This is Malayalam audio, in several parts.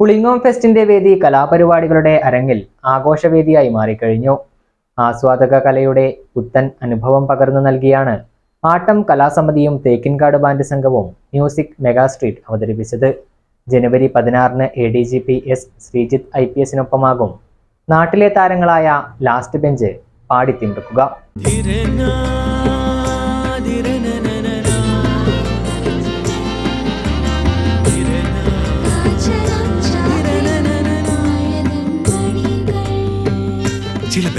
പുളിങ്ങോം ഫെസ്റ്റിന്റെ വേദി കലാപരിപാടികളുടെ അരങ്ങിൽ ആഘോഷവേദിയായി മാറിക്കഴിഞ്ഞു. ആസ്വാദക കലയുടെ പുത്തൻ അനുഭവം പകർന്നു നൽകിയാണ് ആട്ടം കലാസമിതിയും തേക്കിൻകാട് ബാൻഡ് സംഘവും മ്യൂസിക് മെഗാ സ്ട്രീറ്റ് അവതരിപ്പിച്ചത്. ജനുവരി പതിനാറിന് A D G P S Sreejith I P എസിനൊപ്പമാകും നാട്ടിലെ താരങ്ങളായ ലാസ്റ്റ് ബെഞ്ച് പാടി ചില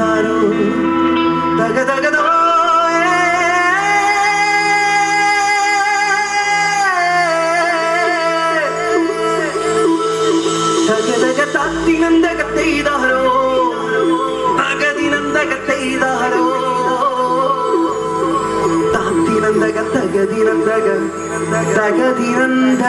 തകതിനന്തകത്തിനാരോ തകതകതോ തകതക തത്തിനന്തകത്തിനാരോ തകതിനന്തകത്തിനാരോ താത്തിനന്തക തകതിനന്തക തകതിനന്തകത്തിനാരോ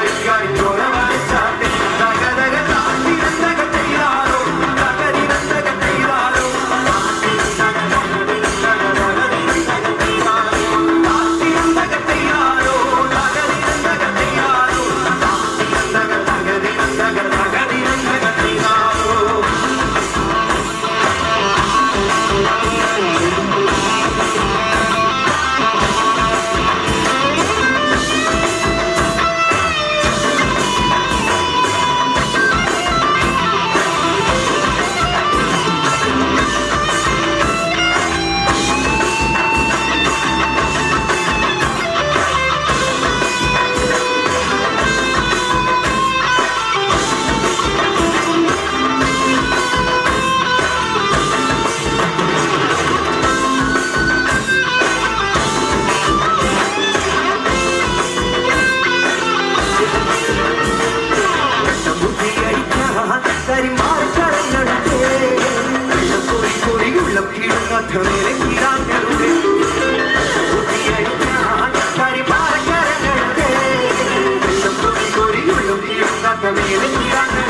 나의 시간이 돌아와 ആഭരണ